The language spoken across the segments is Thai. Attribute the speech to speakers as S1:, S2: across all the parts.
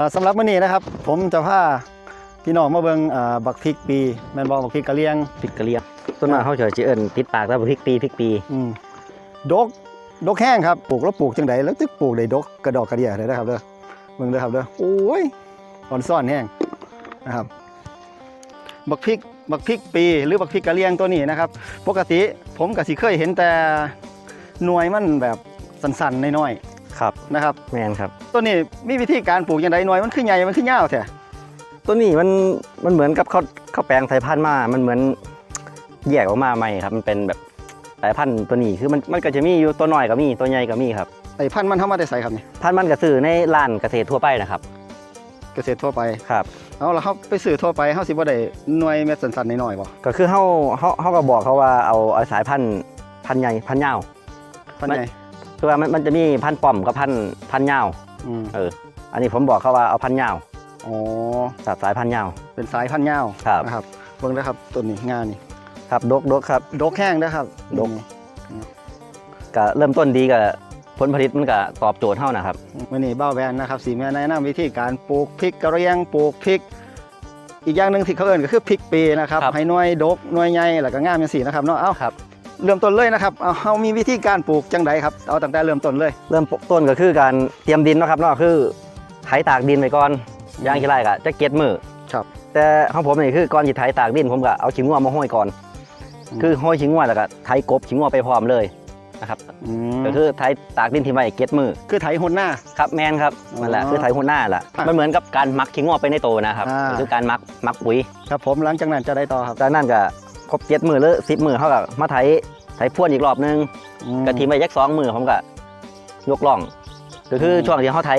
S1: อ่าสำหรับมื้อนี้นะครับ ผมจะพาพี่น้องมาเบิ่งอ่าบักพริกปีแม่นบ่บักพริกกะเหรี่ยง
S2: พริกกะเหรี่ยงต้นมากเขาจะสิเอิ้นติดปากแล้วพริกปีพริกปี
S1: อืมดกดกแห้งครับปลูกแล้วปลูกจังไดแล้วตึกปลูกได้ดกกระดอกกระเดี่ยเลยนะครับเด้อเบิ่งเด้อครับเด้อโอ้ยอ่อนซ่อนแห้งนะครับ บักพริกบักพริกปีหรือบักพริกกะเหรี่ยงตัวนี้นะครับ ปกติผมก็สิเคยเห็นแต่หน่วยมันแบบสันๆน้อย
S2: ครับ
S1: ๆนะครับ
S2: แม่นครับ
S1: ตัวนี้มีวิธีการปลูกยังไงหน่วยมันขึ้นใหญ่มันขึ้นยาวแท้
S2: ต้นนี้มันมันเหมือนกับเขาเขาแปลงสายพันธุ์มา มันเหมือนแยกออกมาใหม่ครับ มันเป็นแบบสายพันธุ์ตัวนี้คือมันมันก็จะมีอยู่ตัวน้อยก็มีตัวใหญ่ก็มีครับ
S1: ไอ้พันธุ์มันเท่ามาแต่ใส่ครับนี่
S2: พันธุ์มันก็ซื้อในร้านเกษตรทั่วไปนะครับ
S1: เกษตรทั่วไป
S2: ครับ
S1: เอาแล้วเขาไปซื้อทั่วไปเขาสิบ่ได้หน่วยเม็ดสันๆน้อยๆบ่
S2: ก็คือเขาเขาเขาก็บอกเขาว่าเอาเอาสายพันธุ์พันธุ์ใหญ่พันธุ์ยาว
S1: พันธุ์ใหญ่
S2: คือว่ามันมันจะมีพันธุ์ป้อมกับพันธุ์พันธุ์ยาว
S1: อืม
S2: เออ อันนี้ผมบอกเขาว่าเอาพันธุ์ยาว
S1: อ๋อ
S2: แบบสายพันธุ์ยาว
S1: เป็นสายพันธุ์ยาว
S2: ครับ
S1: นะครับ เบิ่งนะครับต้นนี้งานนี่
S2: ครับดกดกครับ
S1: ดกแห้งนะครับ
S2: ดกก็เริ่มต้นดีกับผลผลิตมันก็ตอบโจทย์เท่านะครับ
S1: มื้อนี้เบ้าแวนนะครับสีแม่แนะนำวิธีการปลูกพริกกระเรียงปลูกพริก อีกอย่างหนึ่งที่เขาเอิ้นก็คือพริกปีนะครับ
S2: ครับ
S1: ให้หน่วยดกหน่วยใหญ่แล้วก็งามจังซี่นะครับเนาะเอ้า
S2: ครับ
S1: เริ่มต้นเลยนะครับเอาเฮามีวิธีการปลูกจังไดครับ เอาตั้งแต่เริ่มต้นเลย
S2: เริ่มต้นก็คือการเตรียมดินเนาะครับเนาะคือไถตากดินไปก่อนย่างขี้ไร่ก็จะเก็ดมือ
S1: ครับ
S2: แต่ของผมนี่คือก่อนที่ไถตากดินผมก็เอาขิงงัวมาห้อยก่อน
S1: อืม
S2: คือห้อยขิงงัวแล้วก็ไถกบขิงงัวไปพร้อมเลยนะครับ
S1: อืม
S2: ก็คือไถตากดินทิ้งไว้เก็ดมือ
S1: คือไถหนหน้า
S2: ครับแมนครับ
S1: อ๋อ
S2: นั่นแหละคือไถหัวหน้าแหละ
S1: อะ
S2: มันเหมือนกับการหมักขิงงัวไปในโตนะครับ
S1: อ่า
S2: ก็คือการหมักหมักปุ๋ย
S1: ครับผมหลังจากนั้นจะได้ต่อครับ
S2: จากนั้นก็ ครบเจ็ดมือหรือสิบมือเขาก็มาไถไถพ่วนอีกรอบนึง
S1: อืม
S2: กะทิมไปยักสองมือผมก็ยกล่องก็คือ
S1: อืม
S2: ช่วงที่เขาไถ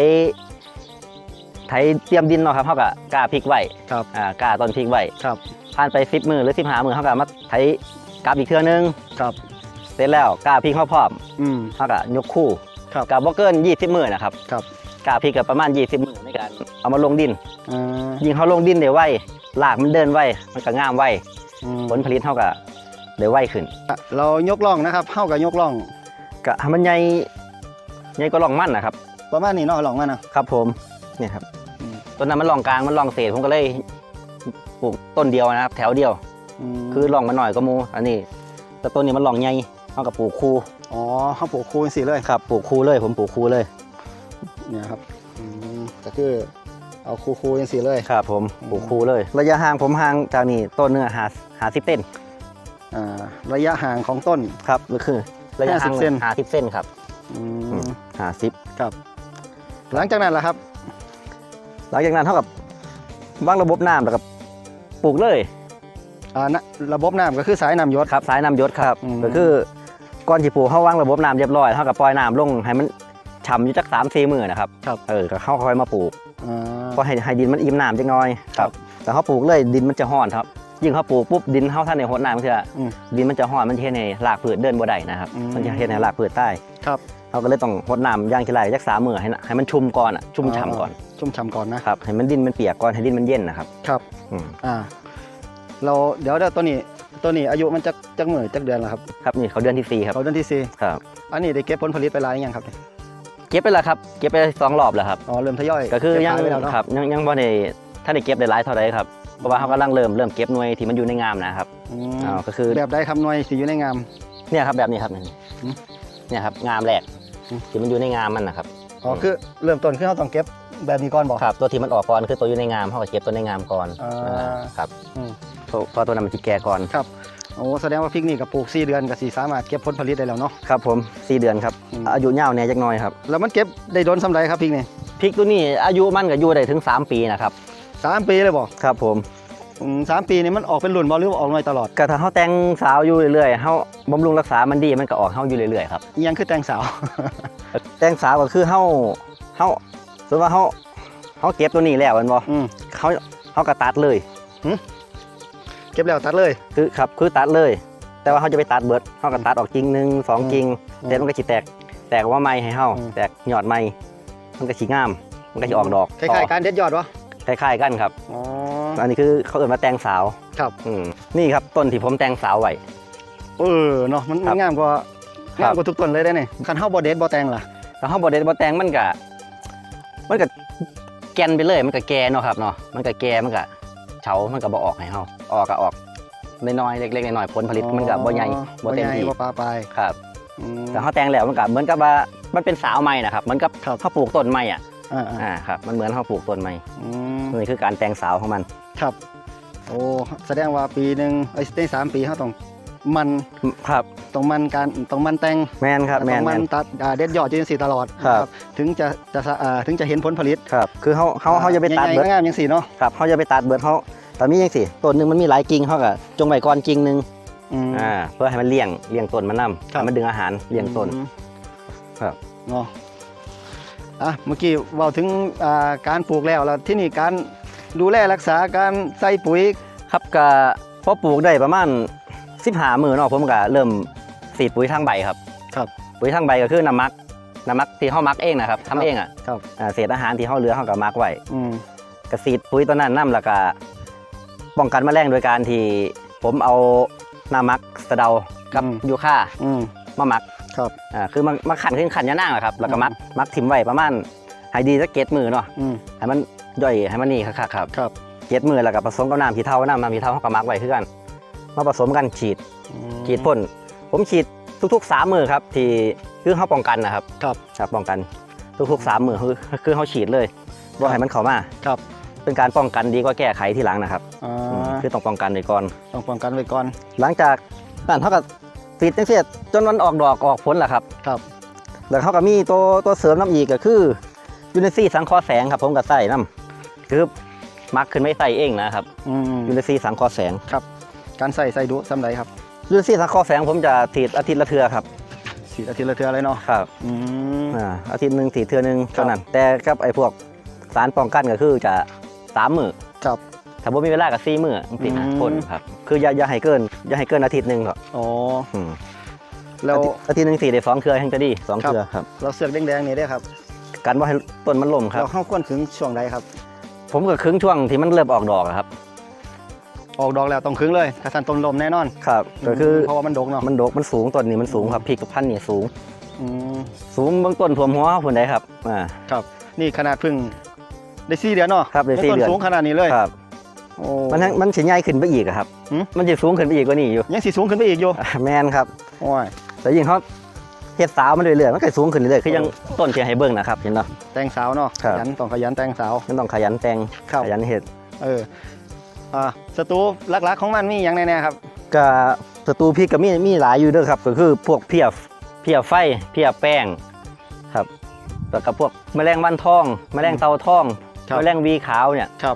S2: ไถเตรียมดินเนาะครับเขาก็กล้าพริกไว้
S1: ครับ
S2: อ่ากล้าต้นพริกไว้
S1: ครับ
S2: ผ่านไปสิบมือหรือสิบห้ามือเขาก็มาไถกลับอีกเทื่อนึง
S1: ครับ
S2: เสร็จแล้วกล้าพริกเขาพร้อม
S1: อืม
S2: เขาก็ยกคู่
S1: ครับ
S2: กับบ่เกินยี่สิบมือนะครับ
S1: ครับ
S2: กล้าพริกกับประมาณยี่สิบมือในการเอามาลงดิน
S1: อ่า
S2: ยิ่งเขาลงดินได้ไวรากมันเดินไวมันก็งามไว
S1: อืม
S2: ผลผลิตเขาก็ได้ไวขึ้น
S1: เรายกล่องนะครับเฮากับยกล่อง
S2: ก็ให้มันใหญ่ใหญ่ก็ลองมั่นนะครับ
S1: ประมาณนี้เนาะล่องมานะครับ
S2: ผมเนี่ยครับ
S1: อืม
S2: ต้นนั้นมันลองกลางมันลองเศษผมก็เลยปลูกต้นเดียวนะครับ แถวเดียว
S1: ม
S2: คือลองมาหน่อยก็หมูอันนี้ แต่ต้นนี้มันลองใหญ่เขากับปลูกคู่
S1: อ๋อเฮาปลูกคูณสิเลย
S2: ครับปลูกคู่เลย ผมปลูกคู่เลย
S1: เนี่ยครับอืมก็คือ เอาคูคูจังซี่เลย
S2: ครับผมปลูกคู่เลย ระยะห่างผมห่างจากนี่ต้นเนื้อหาหาสิบเส้น
S1: อ่าระยะห่างของต้น
S2: ครับก็คือ ระยะห่าง
S1: 50เส้น
S2: หาสิบเส้นครับ
S1: อืม
S2: หาสิบ
S1: ครับ หลังจากนั้นล่ะครับ
S2: หลังจากนั้นเท่ากับวางระบบน้ำแล้วก็ปลูกเลย
S1: อ่านะระบบน้ำก็คือสายน้ำหยศ
S2: ครับสายน้ำหยศครับ
S1: อืม
S2: ก็คือก่อนที่ปลูกเขาวางระบบน้ำเรียบร้อยเท่ากับปล่อยน้ำลงให้มันฉ่ำอยู่จักสามสี่มือนะครับ
S1: ครับ
S2: เออก็เข้าค่อยมาปลูก
S1: อ่า
S2: เพราะให้ให้ดินมันอิ่มน้ำจังน้อย
S1: ครับ
S2: แต่เขาปลูกเลยดินมันจะห่อนครับ ยิ่งเขาปลูกปุ๊บดินเขาท่านในหดน้ำมันจะ
S1: อืม
S2: ดินมันจะห่อนมันจะเฮ็ดในรากพืชเดินบ่ได้นะครับ
S1: อืม
S2: มันจะเฮ็ดในรากพืชใต้
S1: ครับ
S2: เขาก็เลยต้องหดน้ำย่างทีไรจักสามมือให้น่ะให้มันชุ่มก่อนอะชุ่มฉ่ำก่อน
S1: ชุ่มฉ่ำก่อนนะครับ
S2: ให้มันดินมันเปียกก่อนให้ดินมันเย็นนะครับ
S1: ครับ
S2: อืม
S1: อ่าเราเดี๋ยวเดี๋ยวตัวนี้ตัวนี้อายุมันจะจักหมื่นจักเดือนแล้วครับ
S2: ครับนี่เขาเดือนที่สี่ครับ
S1: เขาเดือนที่สี่
S2: ครับ
S1: อันนี้ได้เก็บผลผลิตไปหลายยังครับ เนี่ย
S2: เก็บไปแล้วครับ เก็บไปสองรอบแล้วครับ
S1: อ๋อเริ่มทยอย
S2: ก็คือ
S1: เบ
S2: ยัง
S1: ขายไปแล้วเนาะ
S2: ครับยังยังบ่ได้ถ้าได้เก็บได้หลายเท่าไรครับ เพราะว่าเขากำลังเริ่มเริ่มเก็บหน่วยที่มันอยู่ในงามนะครับ
S1: อืม
S2: อ๋อก็คือ
S1: แบบใดครับหน่วยสีอยู่ในงาม
S2: เนี่ยครับแบบนี้ครับนี่
S1: อืม
S2: เนี่ยครับงามแรก
S1: อืม
S2: ที่มันอยู่ในงามมันนะครับ
S1: อ๋อคือเริ่มต้นคือเราต้องเก็บแบบนี้ก่อนบอก
S2: ครับตัวที่มันออกก่อนคือตัวอยู่ในงามเขาก็เก็บตัวในงามก่อน
S1: อ่า
S2: อ่าครับ
S1: อืม
S2: เพราะเพราะตัวนั้นมันจะแก่ก่อน
S1: โอ้แสดงว่าพริกนี่กับปลูก4เดือนก็สีสามารถเก็บผลผลิตได้แล้วเนาะ
S2: ครับผมสี่เดือนครับ
S1: อืม
S2: อายุยาวเนี่ยจักหน่อยครับ
S1: แล้วมันเก็บได้โดนสำไรครับพริกนี่
S2: พริกตัวนี้อายุมันก็อยู่ได้ถึง 3 ปีนะครับ
S1: สามปีเลยบอก
S2: ครับผม
S1: อืมสามปีนี่มันออกเป็นหลุ่นบอหรือว่าออกหน่วยตลอด
S2: ก็ถ้าเขาแต่งสาวอยู่เรื่อยๆเขาบำรุงรักษามันดีมันก็ออกเขาอยู่เรื่อยๆครับ
S1: อิหยังคือแตงสาว
S2: แต่งสาวก็คือเขาเขาสมมติว่าเขาเขาเก็บตัวนี้แล้วแมันบ่
S1: อืม
S2: เขาเขาก็ตัดเลย
S1: เก็บแล้วตัดเลย
S2: คือครับคือตัดเลย แต่ว่าเขาจะไปตัดเบิดเขาก็ตัดออกจริงหนึ่งสอง
S1: อืม
S2: จริง
S1: อืม
S2: แต่มันก็สิแตก แตกออกว่าไม้ให้เฮา
S1: อืม
S2: แตกยอดไม้มันก็สิงาม มันก็สิออกดอก
S1: คล้ายๆการเด็ดยอดวะ
S2: ต่อคล้ายๆกันครับ
S1: อ๋อ
S2: อันนี้คือเขาเอิ้นว่าแตงสาว
S1: ครับ
S2: อืมนี่ครับต้นที่ผมแตงสาวไว้
S1: เออเนาะมัน
S2: ครั
S1: มัน
S2: บ
S1: งามกว่า
S2: ครับ
S1: งามกว่าทุกต้นเลยได้เนี่ยคันเฮาบ่เด็ดบ่แตงล่ะ
S2: แล้วเขาบ่ได้บ่แตงมันก็มันก็แกก่นไปเลยมันก็แก่เนาะครับเนาะมันก็แก่มันก็ เฉามันก็บ่ออกให้เฮาออกก็ออกน้อยๆเล็กๆน้อยๆผลผลิตมันก็บ่ใหญ่บ่เต็มที่
S1: บ่ปลาปลาย
S2: ครับ
S1: อืม
S2: แต่เขาแต่งแล้วมันก็เหมือนกับว่ามันเป็นสาวใหม่นะครับเหมือนกับ
S1: ครับ
S2: เขาปลูกต้นใหม่อะ
S1: อ่า
S2: อ่าครับมันเหมือนเขาปลูกต้นใหม่
S1: ๆอืม
S2: นี่คือการแต่งสาวของมัน
S1: ครับ โอ้แสดงว่าปีหนึ่งไอ้ได้สามปีเขาต้อง มัน
S2: ครับ
S1: ต้องมันการต้องมันแต่ง
S2: แมนครับแม
S1: ต้อนง
S2: แม
S1: มัน
S2: น
S1: ตัดอ่าเด็ดยอดจนสีตลอด
S2: ครับ
S1: นะถึงจะจะสะอ่าถึงจะเห็นผลผลิต
S2: ครับคือเขาเขาเขาจะไปตัด
S1: ให
S2: เบิ
S1: ญ่
S2: ด
S1: ๆงามๆอย่างสีเนาะ
S2: ครับเขาจะไปตัดเบิดเขาแต่มีอย่างสิต้นหนึ่งมันมีหลายกิ่งเขาก็จงไว้ก่อนกิ่งหนึ่ง
S1: อืม
S2: อ่าเพื่อให้มันเลี้ยงเลี้ยงต้นมันนํ
S1: ครับ
S2: ให้มันดึงอาหารเลี้ยงต้น
S1: อืม
S2: ครับ
S1: เนาะอะเมื่อกี้เว่าถึงอ่าการปลูกแล้วแล้วที่นี่การดูแลรักษาการใส่ปุ๋ย
S2: ครับก็พอปลูกได้ประมาณ 15มือเนาะผมก็เริ่มสีดปุ๋ยทางใบครับ
S1: ครับ
S2: ปุ๋ยทางใบก็คือน้ำมักน้ำมักที่เขามักเองนะครับทำเองอะ
S1: ครับ
S2: อ่าเศษอาหารที่เขาเหลือเขาก็มักไว้
S1: อืม
S2: กระสีดปุ๋ยตัวนั้นน้ำแล้วก็ป้องกันแมลงโดยการที่ผมเอาน้ำมักสะเดากับยูคา
S1: อืม
S2: มามัก
S1: ครับ
S2: อ่าคือมามาขันขึ้นขันยานั่งอะครับ แล้วก็มักมักถิ่มไว้ประมาณให้ดีสักเกตมือเนาะ
S1: อืม
S2: ให้มันย่อยให้มันนี่ครับครับ
S1: ครับ
S2: เกตมือแล้วก็ผสมกับน้ำผีเทาน้ำน้ำผีเทาเขาก็มักไว้คือกัน มาผสมกันฉีด
S1: อืม
S2: ฉีดพ่น ผมฉีดทุกๆสามมือครับที่คือเขาป้องกันนะครับ
S1: ครับ
S2: ครับป้องกันทุกๆสามมือคือคือเขาฉีดเลยว่าให้มันเข้ามา
S1: ครับ
S2: เป็นการป้องกันดีกว่าแก้ไขทีหลังนะครับ
S1: อ่า
S2: อืมคือต้องป้องกันไว้ก่อน
S1: ต้องป้องกันไว้ก่อน
S2: หลังจากนั้นเขาก็ฟีดจังเสียจนมันออกดอกออกผลแหละครับ
S1: ครับ
S2: แล้วเขาก็มีตัวตัวเสริมน้ำอีกก็คือยูนิซีสังเคราะห์แสงครับผมก็ใส่น้ำคือมักขึ้นไม่ใส่เองนะครับ
S1: อืม
S2: ยูนิซีสังเคราะห์แสง
S1: การใส่ใส่ดุซ้ำไรครับ
S2: ยูนิซีสังเคราะห์แสงผมจะถีดอาทิตย์ละเทือครับ
S1: สีอาทิตย์ละเทือเลยเนาะ
S2: ครับ
S1: อืม
S2: อ่าอาทิตย์หนึ่งถีดเทือหนึ่ง
S1: ครับ
S2: เท่านั้น แต่กับไอ้พวกสารป้องกันก็คือจะสามมือ
S1: ครับ
S2: ถ้าผมมีเวลากับสี่มือจริงๆนะ
S1: อืม
S2: พ่นครับ คืออย่าอย่าให้เกินอย่าให้เกินอาทิตย์หนึ่งหรอก
S1: อ๋อ
S2: อืม
S1: แล้ว
S2: อาทิตย์หนึ่งสีได้สองเครือทั้งจะดีสอง
S1: ครับ
S2: เครือครับ
S1: เราเสือกแดงๆนี่ได้ครับ
S2: กันว่าให้ต้นมันล่มครับ
S1: เราเข้าควรถึงช่วงใดครับ
S2: ผมก็ครึ่งช่วงที่มันเริ่มออกดอกอะครับ
S1: ออกดอกแล้วต้องครึ่งเลยกระสันต้นลมแน่นอน
S2: ครับก็คือ
S1: เพราะว่ามันดกเนาะ
S2: มันดกมันสูงต้นนี้มันสูงครับพริกกับพันธุ์นี่สูง
S1: อืม
S2: สูงเบื้องต้นท่วมหัวผลได้ครับอ่า
S1: ครับ นี่ขนาดเพึ่งได้สี่เดือนเนาะ
S2: ครับได้สี่
S1: ต้น
S2: เดือน
S1: สูงขนาดนี้เลย
S2: ครับ
S1: โอ้
S2: มันทั้งมันสิใหญ่ขึ้นไปอีกอะครับ
S1: หืม
S2: มันจะสูงขึ้นไปอีกกว่านี้อยู่
S1: ยังสีสูงขึ้นไปอีกอยู่
S2: อ่าแมนครับ
S1: โอ้ย
S2: แต่ยิ่งเขาเฮ็ดสาวมันเรื่อยๆมันก็สูงขึ้นเรื่อยๆคือยังต้นเชียงให้เบิ่งนะครับเห็นเนาะ
S1: แต่งสาวเนาะ
S2: ครั
S1: ข
S2: บ
S1: ยันต้องขยันแต่งสาว
S2: มันต้องขยันแต่ง
S1: ครับ
S2: ขยันเฮ็ด
S1: เออ อ่าสตูหลักๆของมันมีอย่างแน่ๆครับ
S2: ก็ศัตรูพริกก็มีมีหลายอยู่เด้วยครับ ก็คือพวกเพียเพียไฟเพียแป้งครับแล้วก็พวกแมลงวันทอง แมลงเตาทอง
S1: ครับ
S2: แมลงวีขาวเนี่ย
S1: ครับ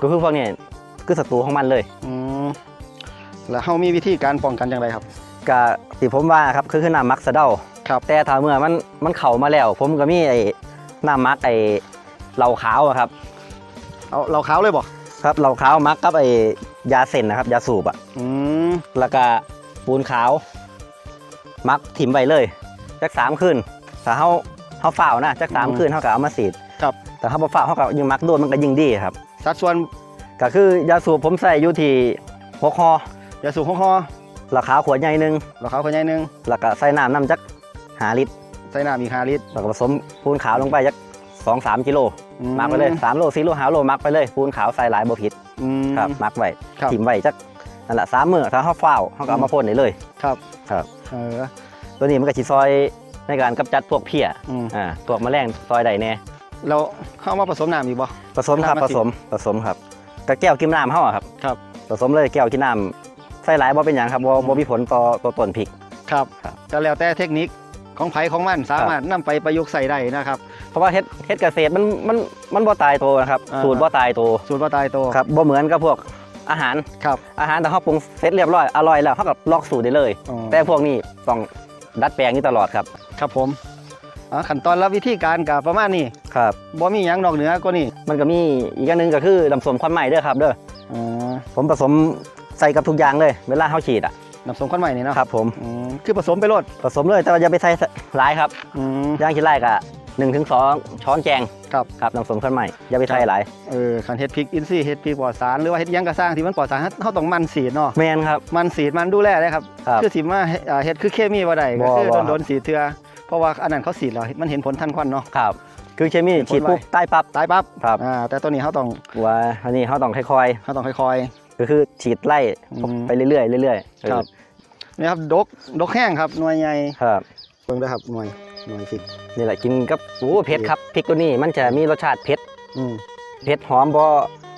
S2: ก็คือพวกนี้คือศัตรูของมันเลย
S1: อืมแล้วเฮามีวิธีการป้องกันอย่างไรครับ
S2: ก็ที่ผมว่าครับคือคือน้ำมักสะเดา
S1: ครับ
S2: แต่ถ้าเมื่อมันมันเข่ามาแล้ว ผมก็มีไอ้น้ำมักไอ้เหล่าขาวอะครับ
S1: เอาเราขาวเลยบ่
S2: ครับเหล่าขาวมักกับไอ้ยาเส้นนะครับ ยาสูบอะ
S1: อืม
S2: แล้วก็ปูนขาว มักถิ่มไปเลยจักสามคืนถ้าเขาเขาฝ่าวนะจักสามคืนเขาก็เอามาสีด
S1: ครับ
S2: แต่เขาบ่ฝ่าวเขาก็ยิ่งมักโดนมันก็ยิ่งดีครับ
S1: สัดส่วน
S2: ก็คือยาสูบผมใส่อยู่ที่หกคอยา
S1: สูบของคอ
S2: ราคาขวดใหญ่หนึ่ง
S1: เราขาวขยายหนึง
S2: แล้วก็ใส่น้ำน้ำจักหาลิตร
S1: ใส่น้ำอีก5ลิตร
S2: แล้วก็ผสมปูนขาวลงไปจัก สองสามกิโล
S1: อื
S2: มักไปเลยสามโลสี่โลห้าโลมักไปเลยปูนขาวใส่หลายบ่ผิด
S1: อืม
S2: ครับมักไว้
S1: ครับ
S2: ถิ่มไว้จักนั่นแหละสามมื้อถ้าเขาฝ้าวเขาก็เอามาพ่นได้เลย
S1: ครับ
S2: ครับ
S1: เออ
S2: ตัวนี้มันก็สิซอยในการกำจัดพวกเพี้ย
S1: อืม
S2: อ่าพวกแมลงซอยใดแน่
S1: เราเข้ามาผสมน้ำอีกบ่
S2: ผสมครับ
S1: น้ำ
S2: ผ
S1: มาสิ
S2: สมผสมครับกับแก้วกินน้ำเฮาอะครับ
S1: ครับ
S2: ผสมเลยแก้วกินน้ำใส่หลายบ่เป็นหยังครับบ่
S1: อืม
S2: บ่มีผลต่อต่อต้นพริก
S1: ครับ
S2: ครับ
S1: ก็แล้วแต่เทคนิคของไผของมันสามารถนำไปประยุกต์ใส่ได้นะครับ
S2: เพราะว่าเฮ็ดเฮ็ดเกษตรมันมันมันบ่ตายตัวนะครับ
S1: อ่า
S2: สูตรบ่ตายตัว
S1: สูตรว่าตายตัว
S2: ครับบ่เหมือนกับพวกอาหาร
S1: ครับ
S2: อาหารแต่เฮาปรุงเสร็จเรียบร้อยอร่อยแล้วเฮาก็ล็อกสูตรได้เลย
S1: อ๋อ
S2: แต่พวกนี้ต้องดัดแปลงอยู่ตลอดครับ
S1: ครับผมอ่าขั้นตอนและวิธีการกับประมาณนี้
S2: ครับ
S1: บ่มีหยังนอกเหนือกว่านี้
S2: มันก็มีอีกอย่างหนึงก็คือน้ำส้มควันใหม่เด้อครับเด้อ
S1: อ๋อ
S2: ผมผสมใส่กับทุกอย่างเลย เวลาเฮาฉีดอะ
S1: น้ำส้มข้นใหม่นี่เนาะ
S2: ครับผม
S1: อืมคือผสมไปโลด
S2: ผสมเลยแต่ว่าอย่าไปใส่หลายครับ
S1: อืม
S2: ย่างขี้ไล่กะ หนึ่งถึงสองช้อนแกง
S1: ครับ
S2: ครับน้ำส้มข้นใหม่อย่าไปใส่หลาย
S1: เออคันเฮ็ดพริกอินทรีย์เฮ็ดพริกปลอดสารหรือว่าเฮ็ดหยังกระสร้างที่มันปลอดสารเฮาต้องหมันสีดเนาะ
S2: แมนครับ
S1: หมันสีดมันดูแลได้ครับ
S2: ครับ
S1: คือสิมาเฮ็ดอ่าเฮ็ดคือเคมีบ่ได้
S2: บ่
S1: ก็คือ
S2: บ่
S1: โดนๆสีดเทื่อเพราะว่าอันนั้นเขาสีดแล้วมันเห็นผลทันควันเนาะ
S2: ครับคือเคมี
S1: เป็นผล
S2: ฉีดปุ๊บ
S1: ไว
S2: ใต้ปั๊บ
S1: ตายปั๊บ
S2: ครับ
S1: อ่าแต่ตัวนี้เขาต้อง
S2: ว่าอันนี้เขาต้องค่อย
S1: เขาต้องค่อย
S2: ๆก็คือฉีดไล่
S1: อืม
S2: ไปเรื่อยๆเรื่อยๆ
S1: ๆครับนี่ครับดกดกแห้งครับหน่วยใหญ่
S2: ครับ
S1: เบิ่งด้วยครับหน่วย หน่วยพริก
S2: นี่แหละกินกับโอ้เผ็ดครับพริกตัวนี้มันจะมีรสชาติเผ็ด
S1: อืม
S2: เผ็ดหอมบ่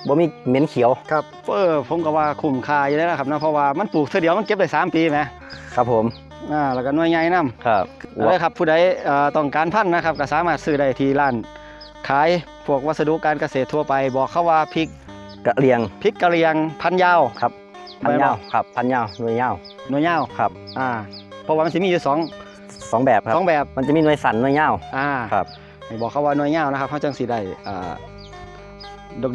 S2: บ่มีเหม็นเขียว
S1: ครับเออผมก็ว่าคุ้มค่าอยู่แล้วนะครับนะเพราะว่ามันปลูกเท่อเดียวมันเก็บได้สามปีไหม
S2: ครับผม
S1: อ่าแล้วก็หน่วยใหญ่นํ
S2: ครับ
S1: เลยครับผู้ใดเอ่อต้องการพันธุ์นะครับก็สามารถซื้อได้ที่ร้านขายพวกวัสดุการเกษตรทั่วไป บอกเขาว่าพริก
S2: กระเลียง
S1: พริกกะเหรียงพันธุ์ยาว
S2: ครับพันยาวครับพันยาวหน่วยยาว
S1: หน่วยยาว
S2: ครับ
S1: อ่าเพราะว่ามันสิมีอยู่สอง
S2: สองแบบครับ
S1: สองแบบ
S2: มันจะมีหน่วยสันหน่วยยาว
S1: อ่า
S2: ครับ
S1: ให้บอกเขาว่าหน่วยยาวนะครับเขาจังสีได้อ่า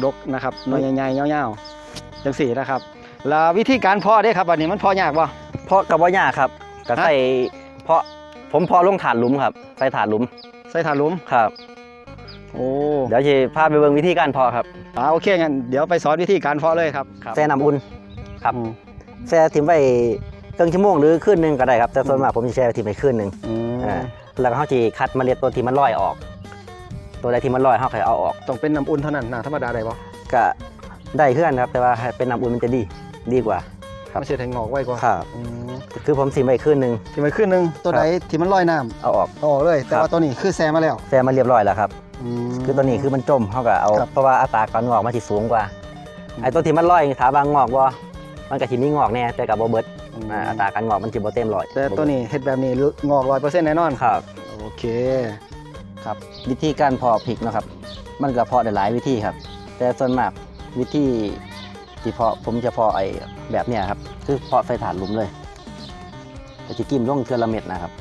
S1: ดกๆนะครับหน่วยใหญ่ๆยาวๆจังสีนะครับ แล้ววิธีการเพาะเด้ครับวันนี้มันเพาะยากบ่
S2: เพราะกับว่ายากครับก็
S1: ฮะ
S2: ใส่เพราะผมเพอลงถาดหลุมครับใส่ถาดหลุม
S1: ใส่ถาดหลุม
S2: ครับ
S1: โอ้
S2: เดี๋ยวจะพาไปเบิ่งวิธีการเพอครับ
S1: อ่าโอเคงั้นเดี๋ยวไปสอนวิธีการเพาะเลยครับ
S2: แช่น้ำอุ่นครับ
S1: อืม
S2: แช่ทิ้งไว้ ครึ่งชั่วโมงหรือคืนหนึงก็ได้ครับแต่ส่วนมากผมจะแช่ทิ้งไปคืนหนึง
S1: อืม
S2: อ่าแล้วก็เขาจะคัดเมล็ดตัวที่มันลอยออก ตัวใดที่มันลอยเขาก็เอาออก
S1: ต้องเป็นน้ำอุ่นเท่านั้นน้ำธรรมดาได้บ่
S2: ก็ได้เพื่อนครับ แต่ว่าให้เป็นน้ำอุ่นมันจะดีดีกว่าครับ
S1: ไม่ใช่แทงงอกไว้กว่า
S2: ครับ
S1: อืม
S2: คือผมสิมไว้คืนหนึง
S1: ที่มันขึ้นหนึงตัว
S2: ครับ
S1: ใดที่มันลอยน้ำ
S2: เอาออก
S1: เอาออกเลย แต่
S2: ครับ
S1: ว่าตัวนี้คือแซมมาแล้ว
S2: แช่มาเรียบร้อยแล้วครับ
S1: ม
S2: คือตัวนี้คือมันจมเขาก็เอา
S1: ครับ
S2: เพราะว่าอัตราการงอกมันสิสูงกว่า
S1: อืม
S2: ไอ้ตัวที่มันลอยถามว่างอกบ่มันก็สิมีงอกแน่แต่กับบ่เบิด
S1: ม
S2: อ่าอัตราการงอกมันสิบ่เต็มร้อย
S1: แต่ตัวนี้เฮ็ดแบบนี้งอกร้อยเปอร์เซ็นต์แน่นอน
S2: ครับ
S1: โอเค
S2: ครับ วิธีการเพาะพริกเนาะครับ มันก็เพาะได้หลายวิธีครับ แต่ส่วนมากวิธีที่เพาะผมจะเพาะไอ้แบบเนี้ยครับ คือเพาะใส่ถาดหลุมเลยแต่จะกิ้มลงเทือละเม็ดนะครับ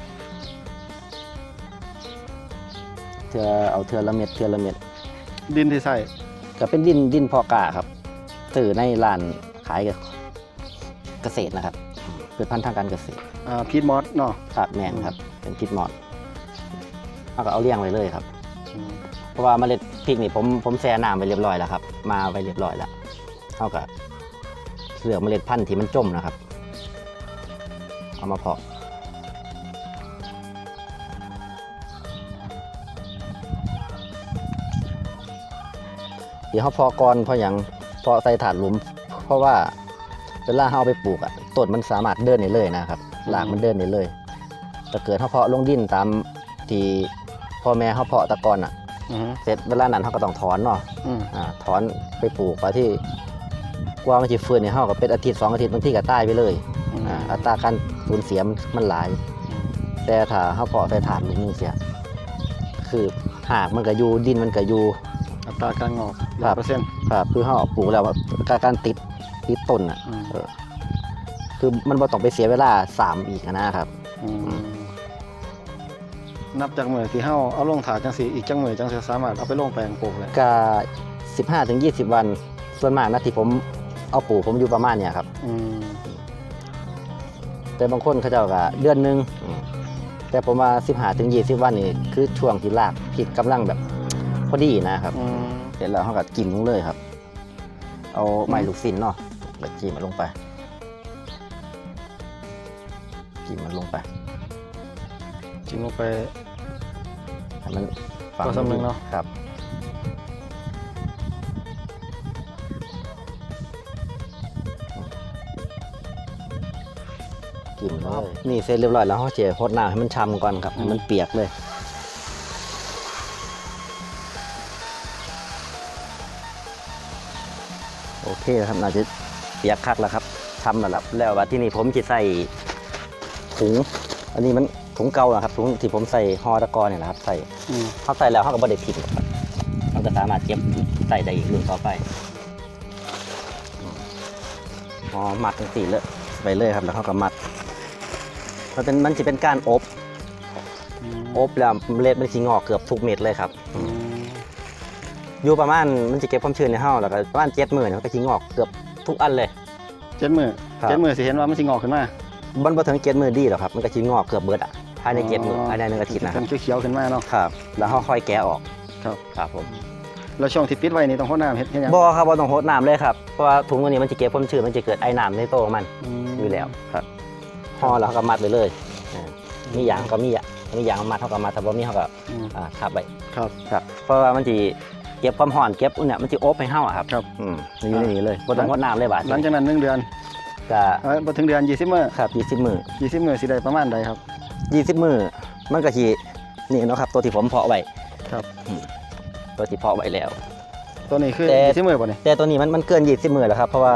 S2: เทือเอาเทือละเม็ดเทือละเม็ด
S1: ดินที่ใส่
S2: ก็เป็นดินดินเพอกาครับซื้อในร้านขายกับเกษตรนะครับ พืชพันธุ์ทางการเกษตร
S1: อ่าพีทมอสเนาะ
S2: ครับแมนครับ เป็นพิษมอดเอาก็เอาเลี้ยงไว้เลยครับ
S1: อืม
S2: เพราะว่าเมล็ดพริกนี่ผมผมแช่น้ำไปเรียบร้อยแล้วครับ มาไว้เรียบร้อยแล้วเท่ากับเลือกเมล็ดพันธุ์ที่มันจมนะครับ เอามาเพาะเดี๋ยวเขาเพาะก่อนเพราะอย่างเพาะใส่ถาดหลุม เพราะว่า เวลาเขาเอาไปปลูกอะต้นมันสามารถเดินได้เลยนะครับหลากมันเดินได้เลยแต่เกิดเขาเพาะลงดินตามที่พ่อแม่เขาเพาะตะกอนอะ
S1: อืม
S2: เสร็จเวลานั้นเขาก็ต้องถอนเนาะ
S1: อืม
S2: อ่าถอนไปปลูกไปที่กว่ามันจะฟื้นเนี่ยเขาก็เป็นอาทิตย์สองอาทิตย์บางทีก็ตายไปเลย
S1: อืม
S2: อ่าอัตราการสูญเสียมันมันหลาย แต่ถ้าเขาเพาะใส่ฐานหลุมนึงเสียคือหากมันก็อยู่ดินมันก็อยู่
S1: อัตราการงอก
S2: ครั
S1: ร้อบ ยเปอร์เซ็นต์
S2: ครับคือเขาเอาปลูกแล้วการการติด ติดต้นอะ
S1: อืม
S2: เออคือมันบ่ต้องไปเสียเวลาสามอีกอะนะครับ
S1: อืมนับจากมือที่เฮาเอาลงถาดจังสีอีกจังมือจังสิสามารถเอาไปลงแปลงปลูกเลย
S2: ก็สิบห้าถึงยี่สิบวัน ส่วนมากนะที่ผมเอาปลูกผมอยู่ประมาณเนี่ยครับ
S1: อืม
S2: แต่บางคนเขาเจ้าก็เดือนหนึงอืมแต่ผมว่าสิบห้าถึงยี่สิบวันนี่คือช่วงที่รากผิดกำลังแบบพอดีนะครับ
S1: อืม
S2: เสร็จแล้วเขาก็กินลงเลยครับ เอาไม้ลูกศิลเนาะ แล้วจิ้มมันลงไปจิ้มมันลงไป
S1: จริงลงไป
S2: ให้มันฝัง
S1: ตัวสำนึกเนาะ
S2: ครับ กินเลยนี่เสร็จเรียบร้อยแล้วเขาเจียหดน้ำให้มันช้ำก่อนครับให้มันเปียกเลย โอเคครับน่าจะ เปียกคักแล้วครับทำแล้วล่ะแล้วว่าที่นี่ผมจะใส่ถุง อันนี้มันถุงเก่านะครับถุงที่ผมใส่ห่อตะกอนเนี่ยนะครับ ใส่
S1: อืม
S2: เขาใส่แล้วเขาก็บ่ได้ผิดหรอกครับเขาจะสามารถเก็บใส่ได้อีกรุ่นต่อไปอ๋อมัดทั้งสี่เลยไปเลยครับ แล้วเขาก็มัดมันเป็นมันจะเป็นการอบ
S1: อืม
S2: อบแล้วเมล็ดมันสิงอกเกือบทุกเม็ดเลยครับ
S1: อืม
S2: อยู่ประมาณมันจะเก็บความชื้นในห้าแล้วก็ประมาณเจ็ดหมื่นมันก็สิงอกเกือบ ทุกอันเลย
S1: เจ็ดมือ
S2: ครับ
S1: เจ็ดมือสิเห็นว่ามันสิงอกขึ้นมา
S2: มันบ่ถึงเจ็ดหมื่นดีหรอกครับ มันก็สิงอกเกือบเบิดอะภายในเจ็ดหมื่น
S1: อ๋อ
S2: ภายในหนึ่งอาทิตย์นะครับ
S1: เป็นเขียวๆขึ้นมาเนาะ
S2: ครับ แล้วเขาค่อยแกะออก
S1: ครับ
S2: ครับผม
S1: แล้วช่วงที่ปิดไว้นี่ต้องพ่นน้ำเฮ็ดเฮ็ดหยัง
S2: บ่ครับบ่ต้องโหดน้ำเลยครับ เพราะว่าถุงตัวนี้มันจะเก็บความชื้น มันจะเกิดไอ้น้ำในตัวของมัน
S1: ม
S2: อยู่แล้วครับห่อแล้วเขาก็มัดไปเลยอ่ามียางก็มีอะมียางมัดเขาก็มัดถ้าบ่มีเขาก็
S1: อืม
S2: อ่าทับไป
S1: ครับ
S2: ครับ เพราะว่ามันจะ เก็บความร้อนเก็บเนี่ยมันจะอบให้เฮาอะครับ
S1: ครับ
S2: อืมอยู่ในนี้เลยบ่ต้องงดน้ำเลยบาด
S1: หลังจากนั้นหนึ่งเดือน
S2: ก็
S1: เอ้ยบ่ถึงเดือน20มื้อ
S2: ครับ20มื้อ
S1: 20มื้อสิได้ประมาณใดครับ
S2: 20มื้อมันก็สินี่เนาะครับ ตัวที่ผมเพาะไว้
S1: ครับ
S2: อืมตัวที่เพาะไว้แล้ว
S1: ตัวนี้คือ
S2: แต่
S1: 20มื้อบ่นี่
S2: แต่ตัวนี้มันมันเกิน20มื้อแล้วครับเพราะว่า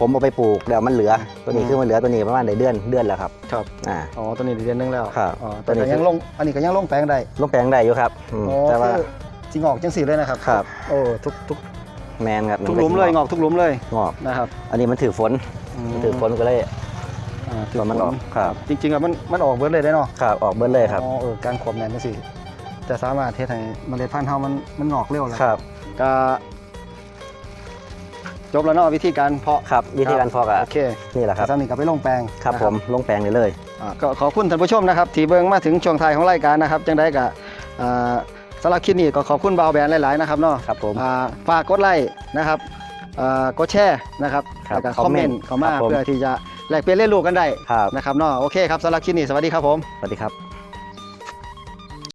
S2: ผมเอาไปปลูกแล้วมันเหลือ ตัวนี้
S1: อืม
S2: คือมันเหลือตัวนี้ประมาณได้เดือนเดือนแล้วครับ
S1: ครับ
S2: อ่า
S1: อ๋อตัวนี้เดือนหนึงแล้ว
S2: ครับ
S1: อ๋อ
S2: ตั
S1: แต่
S2: วนี้
S1: ก็ยังลงอันนี้ก็ยังลงแปลงได้
S2: ลงแปลงได้อยู่ครับอืม
S1: อ๋อ
S2: แต่ว่า
S1: คือ สิงอกจังซี่เลยนะครับ
S2: ครับ
S1: โอ้ทุกทุก
S2: แมนครับ
S1: ทุกหลุมเลยงอกทุกหลุมเลย
S2: งอก
S1: นะครับ
S2: อันนี้มันถือฝนมันถือฝนก็เลย
S1: อ่าถือ
S2: ว่ามันออกครับ
S1: จริงๆอะมันมันออกเบิดเลยได้เนาะ
S2: ครับออกเบิดเลยครับ
S1: อ๋อเออการขวบแน่นจังซี่จะสามารถเฮ็ดให้เมล็ดพันธุ์เฮามันมันงอกเร็วเลย
S2: ครับ
S1: ก็จบแล้วเนาะวิธีการเพาะ
S2: ครับวิธีการเพาะอะ
S1: โอเค
S2: นี่แหละครับ
S1: สำนี้ก็ไปลงแปลง
S2: ครับ
S1: นะ
S2: ผมลงแปลงได้เลย
S1: อ่าก็ขอบคุณท่านผู้ชมนะครับที่เบิ่งมาถึงช่วงท้ายของรายการนะครับจังได้ก็อ่า สำหรับคลิปนี้ก็ขอบคุณบาวแบนหลายๆนะครับเนาะ
S2: ครับผม
S1: อ่าฝากกดไลค์นะครับอ่ากดแชร์นะครับ
S2: ครับ
S1: แล้วก็คอมเมนต์
S2: คอมเมนต์
S1: เข้ามา
S2: ครับผม
S1: เพื่อที่จะแลกเปลี่ยนเรียนรู้กันได้
S2: ครับ
S1: นะครับเนาะโอเคครับสำหรับคลิปนี้สวัสดีครับผม
S2: สวัสดีครับ